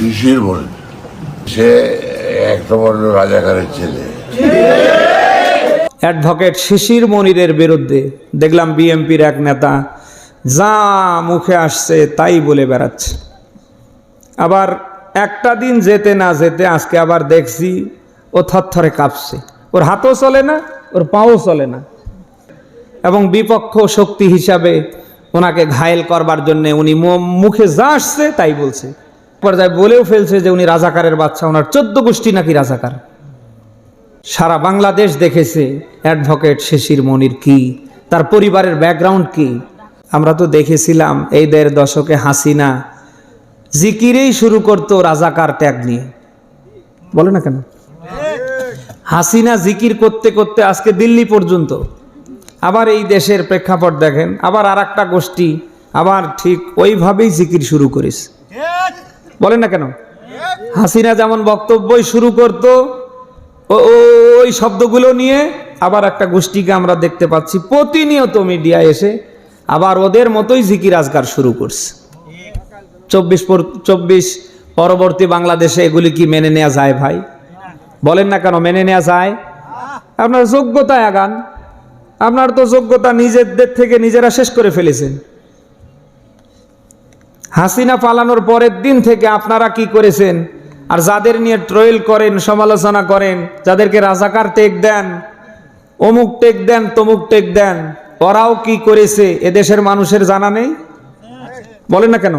শিশির বলে। সে এক নম্বর রাজাকারের ছেলে। অ্যাডভোকেট শিশির মনিরের বিরুদ্ধে দেখলাম বিএমপির এক নেতা, যা মুখে আসছে তাই বলে বেড়াচ্ছে। আবার একটা দিন যেতে না যেতে আজকে আবার দেখছি ও থরথরে কাঁপছে। ওর হাতও চলে না, ওর পাও চলে না। এবং বিপক্ষ শক্তি হিসাবে ওনাকে ঘায়েল করবার জন্য উনি মুখে যা আসছে তাই বলছে। পর্যায়ে বলেও ফেলছে যে উনি রাজাকারের বাচ্চা, ওনার চোদ্দ গোষ্ঠী নাকি রাজাকার। সারা বাংলাদেশ দেখেছে, অ্যাডভোকেট শিশির মনির কি? তার পরিবারের ব্যাকগ্রাউন্ড কি? আমরা তো দেখেছিলাম এই দেড় দশকে হাসিনা জিকিরেই শুরু করতো রাজাকার ত্যাগ নিয়ে। বলে না কেন? হাসিনা জিকির করতে করতে আজকে দিল্লি পর্যন্ত। আবার এই দেশের প্রেক্ষাপট দেখেন, আবার আর একটা গোষ্ঠী, আবার ঠিক ওইভাবেই জিকির শুরু করিস বলেন না কেন? হাসিনা যেমন বক্তব্যই শুরু করতো ওই শব্দগুলো নিয়ে আবার একটা গোষ্ঠীকে আমরা দেখতে পাচ্ছি। প্রতিনিয়ত মিডিয়া এসে আবার ওদের মতোই জিকির আজগার শুরু করছে। চব্বিশ চব্বিশ পরবর্তী বাংলাদেশে এগুলি কি মেনে নেওয়া যায় ভাই? বলেন না কেন মেনে নেওয়া যায়? আপনার যোগ্যতায় আগান। আপনার তো যোগ্যতা নিজেদের থেকে নিজেরা শেষ করে ফেলেছেন। হাসিনা পালানোর পরের দিন থেকে আপনারা কি করেছেন? আর যাদের নিয়ে ট্রয়েল করেন, সমালোচনা করেন, যাদেরকে রাজাকার টেক দেন, অমুক টেক দেন, তমুক টেক দেন, ওরাও কি করেছে? এদেশের মানুষের জানা নেই? বলেন না কেন?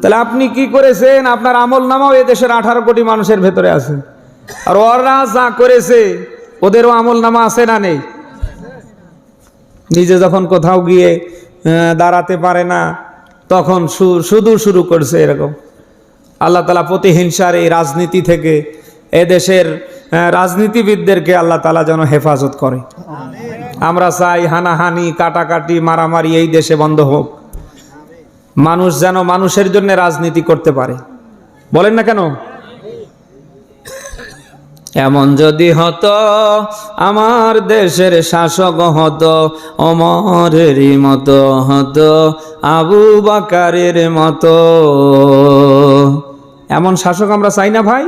তাহলে আপনি কি করেছেন? আপনার আমল নামাও এদেশের আঠারো কোটি মানুষের ভেতরে আছে। আর ওরা যা করেছে, ওদেরও আমল নামা আছে না নেই? নিজে যখন কোথাও গিয়ে দাঁড়াতে পারে না তখন শুধু শুরু করছে এরকম। আল্লাহ তালা প্রতিহিংসার এই রাজনীতি থেকে এদেশের রাজনীতিবিদদেরকে আল্লাহ তালা যেন হেফাজত করে। আমরা চাই হানাহানি, কাটাকাটি, মারামারি এই দেশে বন্ধ হোক। মানুষ যেন মানুষের জন্য রাজনীতি করতে পারে। বলেন না কেন? এমন যদি হতো, আমার দেশের শাসক হতো, অমরেরই মতো হতো, আবু বাকারের মতো। এমন শাসক আমরা চাই না ভাই?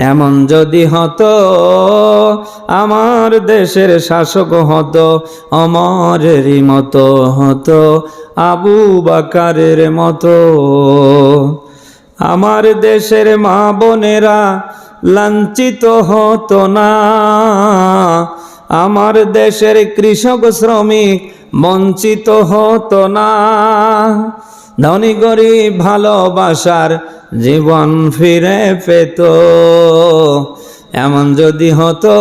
এমন যদি হতো, আমার দেশের শাসক হতো, অমরেরই মতো হতো, আবু বাকারের মতো। আমার দেশের মা বোনেরা লাঞ্ছিত হতো না। আমার দেশের কৃষক শ্রমিক বঞ্চিত হতো না। ধনী গরিব ভালোবাসার জীবন ফিরে পেত। এমন যদি হতো,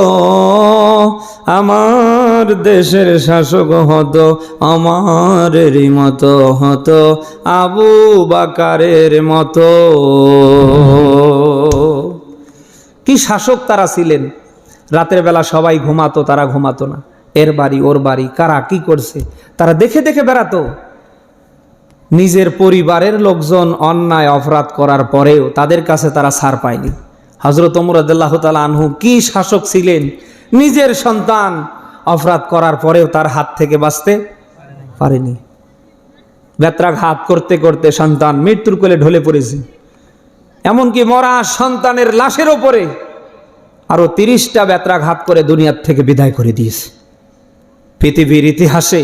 আমার দেশের শাসক হতো, আমারেরই মতো হতো, আবু বাকারের মতো। কি শাসক তারা ছিলেন? রাতের বেলা সবাই ঘুমাতো, তারা ঘুমাতো না। এর বাড়ি, ওর বাড়ি, কারা, কি করছে? তারা দেখে দেখে বেড়াতো। নিজের পরিবারের লোকজন অন্যায়, অপরাধ করার পরেও তাদের কাছে তারা ছাড় পায়নি। হজরত মুরাদুল্লাহ তালা আনহু কি শাসক ছিলেন? নিজের সন্তান অপরাধ করার পরেও তার হাত থেকে বাঁচতে পারেনি। ব্যত্রাঘাত করতে করতে সন্তান মৃত্যুর কোলে ঢলে পড়েছে। এমনকি মরা সন্তানের লাশের ওপরে আরও তিরিশটা ব্যত্রাঘাত করে দুনিয়ার থেকে বিদায় করে দিয়েছে। পৃথিবীর ইতিহাসে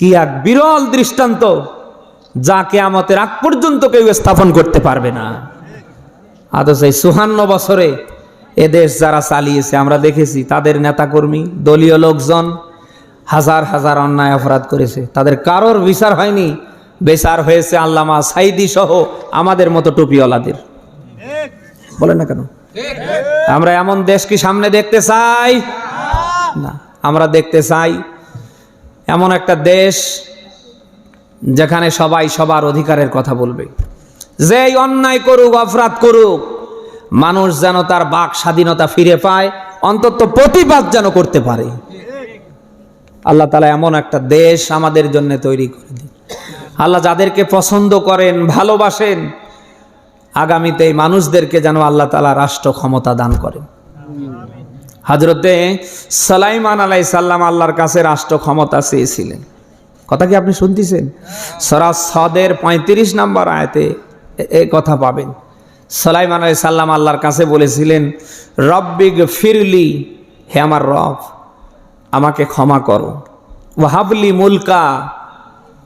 কি এক বিরল দৃষ্টান্ত যা কেয়ামতের আগ পর্যন্ত কেউ স্থাপন করতে পারবে না। আদৌ সেই সুহান্ন বছরে এদেশ যারা চালিয়েছে, আমরা দেখেছি তাদের নেতাকর্মী, দলীয় লোকজন হাজার হাজার অন্যায় অপরাধ করেছে। তাদের কারোর বিচার হয়নি বিচার হয়েছে আল্লামা সাইদি সহ আমাদের মতো টুপিওয়ালাদের। বলেন না কেন? আমরা এমন দেশ কি সামনে দেখতে চাই? না, আমরা দেখতে চাই এমন একটা দেশ যেখানে সবাই সবার অধিকারের কথা বলবে। যেই অন্যায় করুক, অপরাধ করুক, মানুষ যেন তার বাক স্বাধীনতা ফিরে পায়, অন্তত প্রতিবাদ যেন করতে পারে। আল্লাহ তালা এমন একটা দেশ আমাদের জন্য তৈরি করে দিন আল্লাহ যাদেরকে পছন্দ করেন, ভালোবাসেন, আগামীতে এই মানুষদেরকে যেন আল্লাহ তালা রাষ্ট্র ক্ষমতা দান করেন। হাজরতে সালাইমান আলাই সাল্লাম আল্লাহর কাছে রাষ্ট্র ক্ষমতা চেয়েছিলেন। কথা কি আপনি শুনতেছেন? সরা সদের পঁয়ত্রিশ নম্বর আয়তে এ- কথা পাবেন। সালাইমান আলাই সাল্লাম আল্লাহর কাছে বলেছিলেন রব্বিগ ফিরলি হে আমার রব, আমাকে ক্ষমা করো। ওয়াহাবলি মুলকা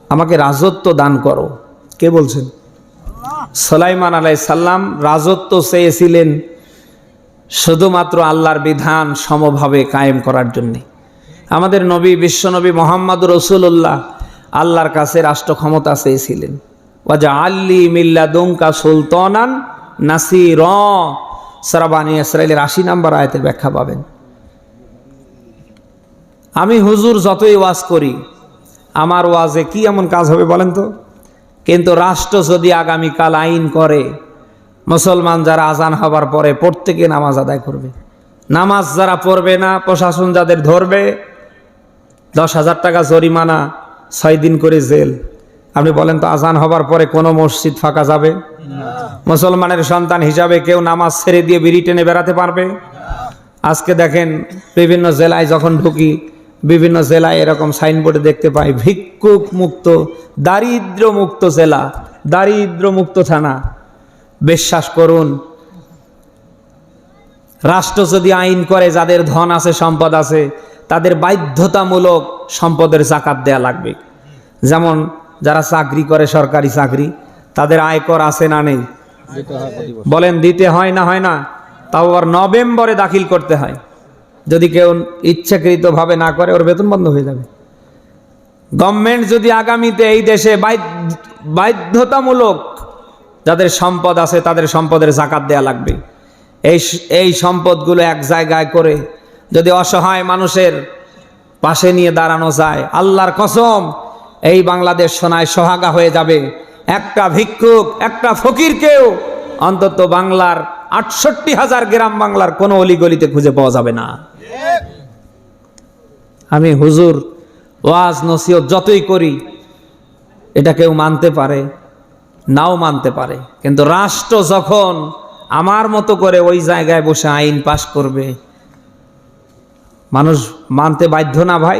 আমাকে রাজত্ব দান করো। কে বলছেন? সালাইমান আলাই সাল্লাম রাজত্ব চেয়েছিলেন শুধুমাত্র আল্লাহর বিধান সমভাবে কায়েম করার জন্যে। আমাদের নবী বিশ্বনবী মোহাম্মদ রসুল্লাহ আল্লাহর কাছে রাষ্ট্র ক্ষমতা চেয়েছিলেন। ওয়াজা আল্লি মিল্লা দুমকা সুলতানান নাসির। সারাবানি ইসরায়েলের আশি নাম্বার আয়তের ব্যাখ্যা পাবেন। আমি হুজুর যতই ওয়াজ করি আমার ওয়াজে কি এমন কাজ হবে বলেন তো? কিন্তু রাষ্ট্র যদি আগামীকাল আইন করে, মুসলমান যারা আজান হবার পরে প্রত্যেকে নামাজ আদায় করবে। নামাজ যারা পড়বে না, প্রশাসন যাদের ধরবে, দশ হাজার টাকা জরিমানা, ছয় দিন করে জেল। আপনি বলেন তো আজান হবার পরে কোনো মসজিদ ফাঁকা যাবে? মুসলমানের সন্তান হিসাবে কেউ নামাজ ছেড়ে দিয়ে বিড়ি টেনে বেড়াতে পারবে? আজকে দেখেন বিভিন্ন জেলায় যখন ঢুকি বিভিন্ন জেলায় এরকম সাইনবোর্ডে দেখতে পাই, ভিক্ষুক মুক্ত, দারিদ্র মুক্ত জেলা, দারিদ্র মুক্ত থানা। বিশ্বাস করুন, রাষ্ট্র যদি আইন করে যাদের ধন আছে, সম্পদ আছে, তাদের বাধ্যতামূলক সম্পদের জাকাত দেয়া লাগবে। যেমন যারা চাকরি করে, সরকারি চাকরি, তাদের আয়কর আছে না নেই? বলেন দিতে হয় না হয় না। তাও আবার নভেম্বরে দাখিল করতে হয়। যদি কেউ ইচ্ছাকৃতভাবে না করে, ওর বেতন বন্ধ হয়ে যাবে। গভর্নমেন্ট যদি আগামীতে এই দেশে বাধ্যতামূলক যাদের সম্পদ আছে, তাদের সম্পদের জাকাত দেয়া লাগবে। এই এই সম্পদগুলো এক জায়গায় করে যদি অসহায় মানুষের পাশে নিয়ে দাঁড়ানো যায়, আল্লাহর কসম, এই বাংলাদেশ সোনায় সোহাগা হয়ে যাবে। একটা ভিক্ষুক, একটা ফকিরকেও অন্তত বাংলার আটষট্টি হাজার গ্রাম বাংলার কোনো অলিগলিতে খুঁজে পাওয়া যাবে না। আমি হুজুর, ওয়াজ, নসিহত যতই করি, এটা কেউ মানতে পারে, নাও মানতে পারে। কিন্তু রাষ্ট্র যখন আমার মতো করে ওই জায়গায় বসে আইন পাশ করবে, মানুষ মানতে বাধ্য না ভাই?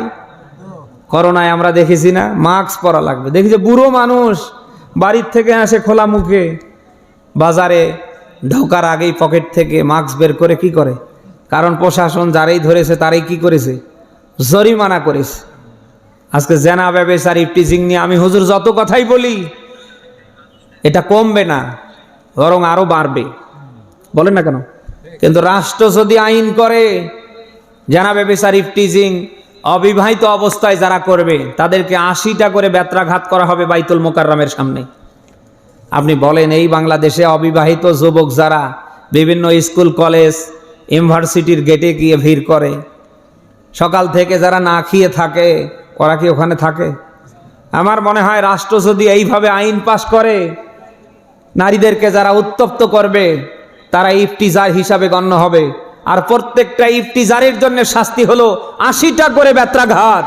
করোনায় আমরা দেখেছি না, মাস্ক পরা লাগবে। দেখি যে বুড়ো মানুষ বাড়ির থেকে আসে খোলা মুখে, বাজারে ঢোকার আগেই পকেট থেকে মাস্ক বের করে কি করে? কারণ প্রশাসন যারাই ধরেছে তারাই কি করেছে? জরিমানা করেছে। আজকে জেনা ব্যবসার ইফটিজিং নিয়ে আমি হুজুর যত কথাই বলি, এটা কমবে না, বরং আরও বাড়বে। বলেন না কেন? কিন্তু রাষ্ট্র যদি আইন করে, জানা ব্যবসার ইফটিজিং অবিবাহিত অবস্থায় যারা করবে, তাদেরকে আশিটা করে ব্যত্রাঘাত করা হবে বাইতুল মোকাররমের সামনে। আপনি বলেন, এই বাংলাদেশে অবিবাহিত যুবক যারা বিভিন্ন স্কুল, কলেজ, ইউনিভার্সিটির গেটে গিয়ে ভিড় করে সকাল থেকে যারা না খেয়ে থাকে, ওরা কি ওখানে থাকে? আমার মনে হয় রাষ্ট্র যদি এইভাবে আইন পাশ করে, নারীদেরকে যারা উত্তপ্ত করবে, তারা ইফটিজার হিসাবে গণ্য হবে। আর প্রত্যেকটা ইফটিজারের জন্য শাস্তি হলো আশিটা করে ব্যত্রাঘাত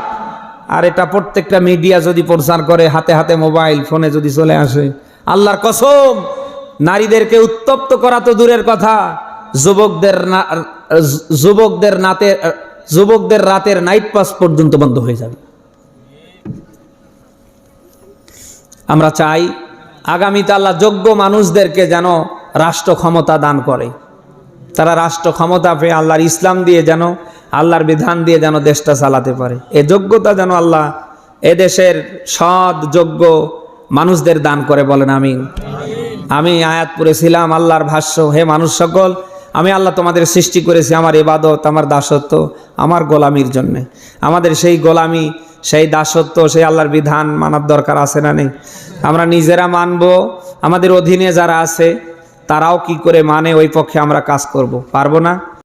আর এটা প্রত্যেকটা মিডিয়া যদি প্রচার করে, হাতে হাতে মোবাইল, ফোনে যদি চলে আসে, আল্লাহর কসম, নারীদেরকে উত্তপ্ত করা তো দূরের কথা। যুবকদের যুবকদের নাতে যুবকদের রাতের নাইট পাস পর্যন্ত বন্ধ হয়ে যাবে। আমরা চাই আগামীতে আল্লাহ যোগ্য মানুষদেরকে যেন রাষ্ট্র ক্ষমতা দান করে। তারা রাষ্ট্র ক্ষমতা পেয়ে আল্লাহর ইসলাম দিয়ে যেন, আল্লাহর বিধান দিয়ে যেন দেশটা চালাতে পারে। এ যোগ্যতা যেন আল্লাহ এদেশের সৎ, যোগ্য মানুষদের দান করে বলেন আমি আমি আয়াত পড়েছিলাম আল্লাহর ভাষ্য, হে মানুষ সকল আমি আল্লাহ তোমাদের সৃষ্টি করেছি আমার এবাদত আমার দাসত্ব, আমার গোলামির জন্য। আমাদের সেই গোলামি, সেই দাসত্ব, সেই আল্লাহর বিধান মানার দরকার আছে না নেই? আমরা নিজেরা মানব, আমাদের অধীনে যারা আছে, তারাও কি করে মানে ওই পক্ষে আমরা কাজ করব? পারব না?